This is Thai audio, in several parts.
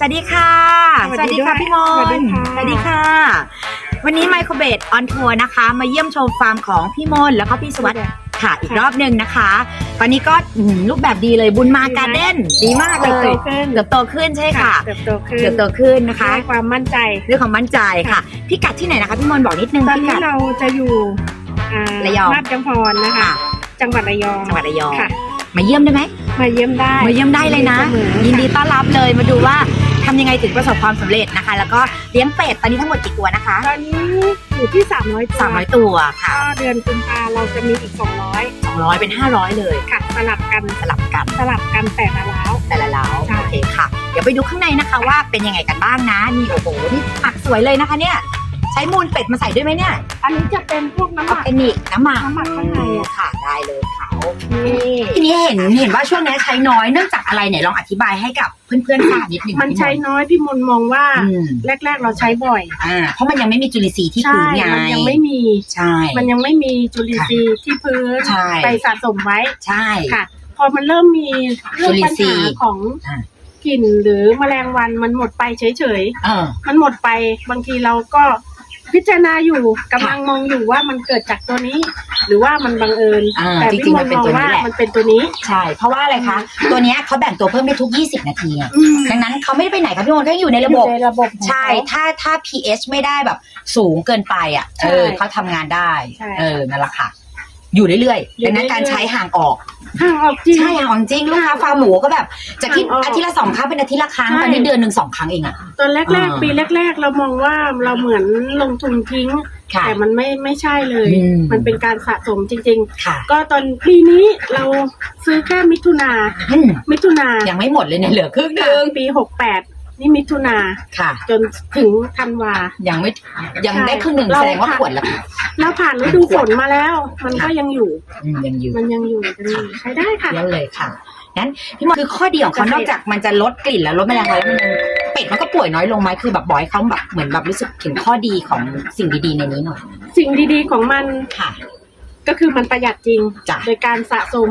สวัสดีค่ะ สวัสดีด้วยพี่มนสวัสดีค่ะสวัสดีค่ะ วันนี้ไมโครเบดออนทัวร์นะคะ มาเยี่ยมชมฟาร์มของพี่มนแล้วก็พี่สวัสดิ์ค่ะ อีกรอบหนึ่งนะคะ ตอนนี้ก็อืมรูปแบบดีเลยบุญมาการ์เด้นดีมากเลเติบยโตขึ้นเติบโตขึ้นใช่ค่ะเติบโตขึ้นเติบโตขึ้นนะคะให้ความมั่นใจเรื่องของมั่นใจค่ะ พิกัดที่ไหนนะคะพี่มนบอกนิดนึงตอนพินี้กัดเราจะอยู่อ่าระยองลาดจำพรนะคะค่ะจังหวัดระยองจังหวัดระยองค่ะมาเยี่ยมได้ไหมมาเยี่ยมได้มาเยี่ยมได้เลยนะสมอยินดีค่ะต้อนรับเลยมาดูว่า ทำยังไงถึงประสบความสำเร็จนะคะ แล้วก็เลี้ยงเป็ดตอนนี้ทั้งหมดกี่ตัวนะคะตอนนี้อยู่ที่ 300ตัว300 ตัวค่ะ ก็เดือนกุมภาเราจะมีอีก 200เป็น 500 เลย200ค่ะสลับกันสลับกันสลับกันแต่ละเล้าวแต่ละเล้าใช่ โอเคค่ะ เดี๋ยวไปดูข้างในนะคะว่าเป็นยังไงกันบ้างนะนี่โอ้โหนี่ผักสวยเลยนะคะเนี่ย ใช้มูลเป็ดมาใส่ด้วยไหมเนี่ยอันนี้จะเป็นพวกน้ำอหอมัร์กแกนิกน้ำหมักน้ำหมักข้างในอะค่ะได้เลยค่ะโอเคนี่ทีนี้เห็นเห็นว่าช่วงนี้ใช้น้อยเนื่องจากอะไรเนี่ยลองอธิบายให้กับเพื่อนๆทราบนิดหนึ่งมันใช้น้อยพี่มนต์มองว่า อืมแรก ๆ เราใช้บ่อยอ่าเพราะมันยังไม่มีจุลินทรีย์ที่ใช่พื้นไงมันยังไม่มี ใช่ มันยังไม่มีจุลินทรีย์ที่พื้นใช่ ไปสะสมไว้ใช่ ค่ะ พอมันเริ่มมีเรื่องปัญจุลินทรีหาย์ของอ่ากลิ่นหรือแมลงวันมันหมดไปเฉยเออ ๆ มันหมดไปบางทีเราก็ พิจารณาอยู่กำลังมองอยู่ว่ามันเกิดจากตัวนี้ หรือว่ามันบังเอิญอ่าแต่จริพี่งๆมมันนต์เป็นมองตัวนี้ว่าแหละ มันเป็นตัวนี้ ใช่ เพราะว่าอะไรคะ ตัวเนี้ยเขาแบ่งตัวเพิ่มได้ทุก 20 นาทีอะอืมดังนั้นเขาไม่ได้ไปไหนครับพี่มนต์เขาอยู่ในระบบ อยู่ในระบบของใช่เขาถ้าถ้า pH ไม่ได้แบบสูงเกินไปอะใช่เออเขาทำงานได้ ใช่ เออ นั่นแหละค่ะ อยู่เรื่อยอยู่ๆดังนั้นเรื่อยๆการใช้ห่างออก ห่างออกจริง ใช่ห่างออกจริงลูกค้าฟาร์มหมูก็แบบจากที่ห่างออกอาทิตย์ละสองครั้งเป็นอาทิตย์ละครั้งใช่ ตอนนี้เดือนหนึ่งสองครั้งเองอะตอนแรก อ่าๆ ปีแรก ๆ เรามองว่าเราเหมือนลงทุนทิ้ง ค่ะ แต่มันไม่ไม่ใช่เลย อืม มันเป็นการสะสมจริง ค่ะๆ ก็ตอนปีนี้เราซื้อแค่มิถุนา อืมมิถุนายังไม่หมดเลยเนี่ยเหลือครึ่งหค่ะนึงปีหกแปด นี่มิถุนาค่ะ จนถึงธันวา ยังไม่ยังใช่ได้ครึ่งหนึ่งเราแสดงว่าค่ะขวดละแล้วผ่านฤดูฝนมาแล้ว มันก็ยังอยู่อืมยังอยู่ มันยังอยู่กันอยู่ใช้ได้ค่ะเยี่ยมเลยค่ะนั้นพี่มอคือข้อดีของเขาเกษตรนอกจากมันจะลดกลิ่นแล้วลดแมลงวันแล้วมันยังเป็ดมันก็ป่วยน้อยลงไหมคือแบบบอยเขาแบบเหมือนแบบรู้สึกถึงข้อดีของสิ่งดีๆในนี้หน่อย สิ่งดีๆของมันค่ะ ก็คือมันประหยัดจริง จ้ะ โดยการสะสม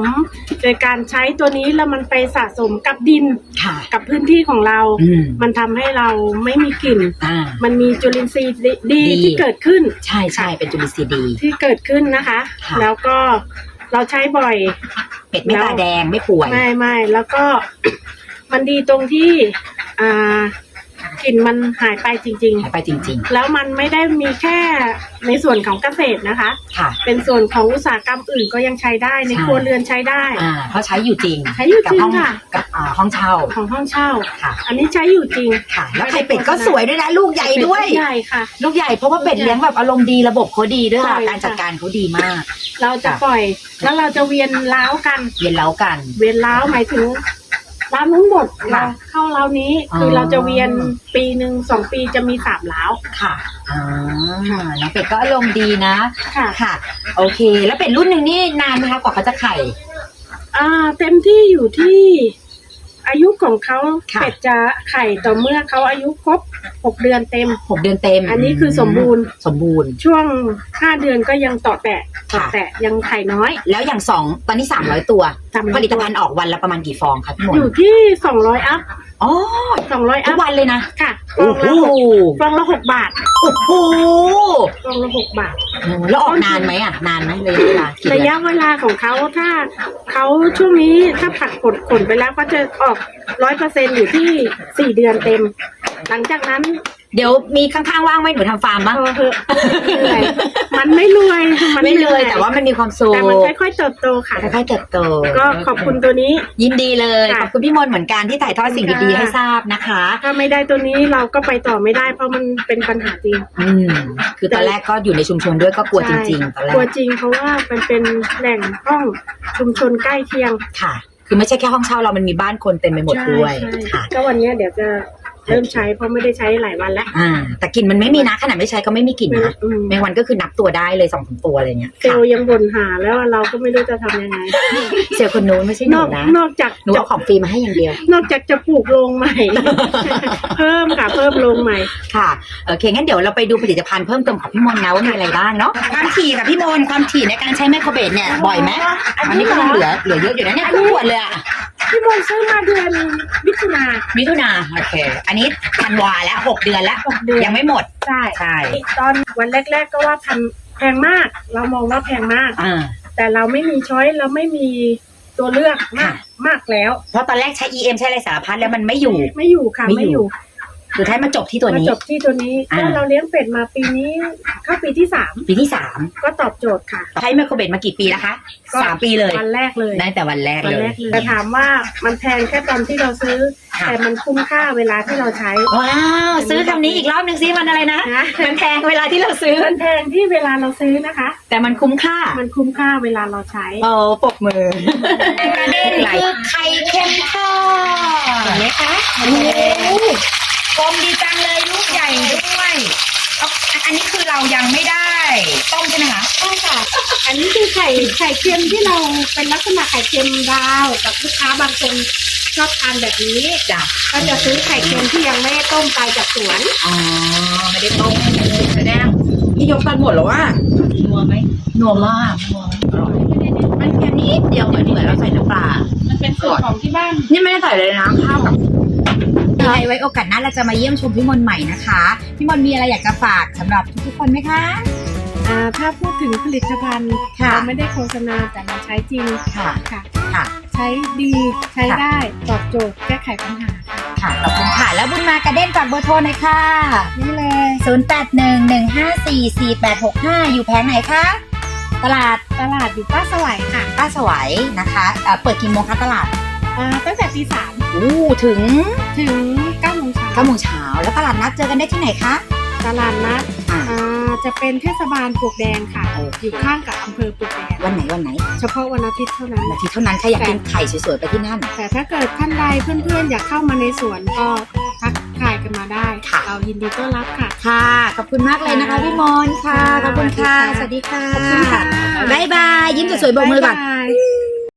โดยการใช้ตัวนี้แล้วมันไปสะสมกับดินค่ะ กับพื้นที่ของเรา อืมมันทำให้เราไม่มีกลิ่น อ่า มันมีจุลินทรีย์ดีดีที่เกิดขึ้น ใช่ใช่เป็นจุลินทรีย์ดี ที่เกิดขึ้นนะคะ ค่ะ แล้วก็เราใช้บ่อย เป็ดไม่ตาแดงไม่ป่วย ไม่ไม่แล้วก็ มันดีตรงที่อ่า กลิ่นมันหายไปจริง หายไปจริง ๆ แล้วมันไม่ได้มีแค่ในส่วนของเกษตรนะคะ ๆ ค่ะ เป็นส่วนของอุตสาหกรรมอื่นก็ยังใช้ได้ในใช่ ครัวเรือนใช้ได้ อ่าเขาใช้อยู่จริงใช้อยู่กัจริงห้องค่ะ กับอ่าห้องเช่าของห้องเช่า ค่ะ อันนี้ใช้อยู่จริงค่ะ แล้วไข่เป็ดก็สวยด้วยนะลูกใหญ่ด้วย ใหญ่ค่ะ ลูกใหญ่เพราะว่าเป็ดเลี้ยงแบบอารมณ์ดีระบบเขาดีด้วยค่ะใช่การจัดการเขาดีมาก เราจะค่ะ ปล่อย แล้วเราจะเวียนล้าวกันเย็นเล้ากัน เวียนล้าวหมายถึง ล้าวทั้งหมดค่ะเราเข้าล้าวนี้อ๋อคือเราจะเวียนปีหนึ่งสองปีจะมีสามล้าวค่ะอ่าน้องเป็ดก็อารมณ์ดีนะ ค่ะค่ะ โอเค แล้วเป็ดรุ่นหนึ่งนี่นานไหมคะกว่าเขาจะไข่ อ่า เต็มที่อยู่ที่ อายุของเขาค่ะ เป็ดจะไข่ต่อเมื่อเขาอายุครบหกเดือนเต็ม หกเดือนเต็มอันนี้คือสมบูรณ์สมบูรณ์ ช่วงห้าเดือนก็ยังต่อแตะต่อค่ะ แตะยังไข่น้อยแล้วอย่างสองตอนนี้สามร้อยตัว300ผลิตภัณฑ์ออกวันละประมาณกี่ฟองคะพี่มนอยู่ที่สองร้อยอัพอ๋อสองร้อยทุอักพวันเลยนะ ค่ะ ฟโอ้องโหละหกฟองละหกบาทโอ้โหฟองละหกบาท แล้วออกนานไหมอะ นานไหมระยะเวลากี่ระเดือนยะเวลาของเขาถ้าเขาช่วงนี้ถ้าผัดผลผลไปแล้วก็จะออกร้อยเปอร์เซ็นอยู่ที่สี่เดือนเต็ม หลังจากนั้น เดี๋ยวมีข้างๆว่างไหมหนูทำฟาร์มพบ้างอเถอะเหนื่อยมันไม่รวยมันไม่เลยแต่ว่ามันมีความสุขแต่มันค่อยๆเติบโตค่ะ ค่อยๆเติบโต ก็ขอบคุณตัวนี้ ยินดีเลยค่ะขอบคุณพี่มนต์เหมือนกันที่ถ่ายทอดสิ่งดีๆค่ะให้ทราบนะคะ ถ้าไม่ได้ตัวนี้เราก็ไปต่อไม่ได้ เพราะมันเป็นปัญหาจริง อืมคือตอนแรกก็อยู่ในชุมชนด้วยก็กลัวจริงๆตอนแรกลัวกจริงเพราะว่ามันเป็นแหล่งห้องชุมชนใกล้เคียงค่ะ คือไม่ใช่แค่ห้องเช่าเรามันมีบ้านคนเต็มไปหมดด้วยใช่ใช่ค่ะ ก็วันเนี้ยเดี๋ยวจะ เริ่มใช้เพราะไม่ได้ใช้หลายวันแล้วอ่า แต่กลิ่นมันไม่มีนะขนาดไม่ใช้ก็ไม่มีกลิ่นนะอืมแมงวันก็คือนับตัวได้เลยสองสามตัวอะไรเงี้ยเซลค่ะล์ยังบ่นหาแล้วเราก็ไม่รู้จะทำยังไง เซลล์คนนู้นไม่ใช่หนนูอกนะนอกจากหนูเอาของฟรีมาให้อย่างเดียว นอกจากจะปลูกโรงใหม่ เพิ่มค่ะ เพิ่มโรงใหม่ ค่ะโอเคงั้นเดี๋ยวเราไปดูผลิตภัณฑ์เพิ่มเติมของพี่มนต์นะว่ามีอะไรบ้างเนาะความถี่กับพี่มนต์ความถี่ในการใช้ไมโครเบสเนี่ยบ่อยไหมอันนี้ก็ยังเหลือเหลือเยอะอยู่นะเนี่ยครึ่งขวดเลยอะ พี่มนต์ซื้อมาเดือนมิถุนามิถุนาโอเค อันนี้ธันวาแล้วหกเดือนแล้ว หกเดือนยังไม่หมด ใช่ใช่ ตอนวันแรก ๆ ก็ว่าพันแพงมาก เรามองว่าแพงมาก อ่า แต่เราไม่มีช้อยเราไม่มีตัวเลือกมากค่ะมากแล้ว เพราะตอนแรกใช้ EM ใช้อะไรสารพัดแล้วมันไม่อยู่ ไม่อยู่ค่ะไม่ไม่ออยู่ยู่ สุดท้ายมาจบที่ตัวมานี้ จบที่ตัวนี้อ่า ก็เราเลี้ยงเป็ดมาปีนี้เข้าปีที่สามปีที่สามก็ตอบโจทย์ค่ะ ใช้ไมโครเบดมากี่ปีแล้วคะก็ สามปีเลย วันแรกเลยได้แต่วันแรกวันเลยแรกเลยแต่ถามว่ามันแพงแค่ตอนที่เราซื้อ ค่ะ แต่มันคุ้มค่าเวลาที่เราใช้ว้าว ซื้อคำนี้อีกรอบหนึ่งซิมันอะไรนะ นะมันแพงเวลาที่เราซื้อ มันแพงที่เวลาเราซื้อนะคะ แต่มันคุ้มค่ามันคุ้มค่าเวลาเราใช้ โอ้ปรบมือประเด็นคือไข่เค็มทอดเห็นไหมคะโอ้โห กลมดีจังเลยลูกใหญ่ด้วยเอาอันนี้คือเรายังไม่ได้ต้มใช่ไหมคะ ใช่ค่ะ อันนี้คือไข่ไข่เค็มที่เราเป็นลักษณะไข่เค็มดาวกับลูกค้าบางคนชอบทานแบบนี้จ้ะก็จะซื้อไข่เค็มที่ยังไม่ได้ต้มไปจากสวนอ๋อไม่ได้ต้มแสดงนี่ยกกันหมดแล้วว่านัวไหมนัวมากอร่อยมันแค่นิดเดียวเหมือนเหมือนเราใส่น้ำปลา มันเป็นสูตรของที่บ้าน นี่ไม่ได้ใส่เลยนะข้าวกับ ยังไงไว้โอกาสหน้าเราจะมาเยี่ยมชมพี่มนต์ใหม่นะคะ พี่มนต์มีอะไรอยากจะฝากสำหรับทุกๆคนไหมคะอ่าถ้าพูดถึงผลิตภัณฑ์ค่ะเราไม่ได้โฆษณาแต่เราใช้จริงค่ะค่ะค่ะใช้ดีใช้ค่ะได้ตอบโจทย์แก้ไขปัญหาค่ะค่ะขอบคุณค่ะ แล้วบุญมากระเด้นฝากเบอร์โทรหน่อยค่ะ นี่เลย 0811544865 อยู่แผงไหนคะตลาดตลาดอยู่ป้าสวัยค่ะป้าสวัยนะคะเอ่อเปิดกี่โมงคะตลาดอ่าตั้งแต่ตีสามอู้ถึง ถึงเก้าโมงเช้า9โมงเช้าแล้วตลาดนัดเจอกันได้ที่ไหนคะ ตลาดนัดอ่าอ่าจะเป็นเทศบาลปลวกแดงค่ะโอเคอยู่ข้างกับอำเภอปลวกแดงวันไหนวันไหนเฉพาะวันอาทิตย์เท่านั้น วันอาทิตย์เท่านั้นใครอยากกินไข่สวยๆไปที่นั่น แต่ถ้าเกิดท่านใดเพื่อนๆ อยากเข้ามาในสวนก็ทักทายกันมาได้ ค่ะ เรายินดีต้อนรับค่ะ ค่ะ ขอบคุณมากเลยนะคะพี่มนต์ค่ะ ขอบคุณค่ะ สวัสดีค่ะ ขอบคุณค่ะ บ๊ายบาย ยิ้มสวยๆโบกมือก่อน บ๊ายบาย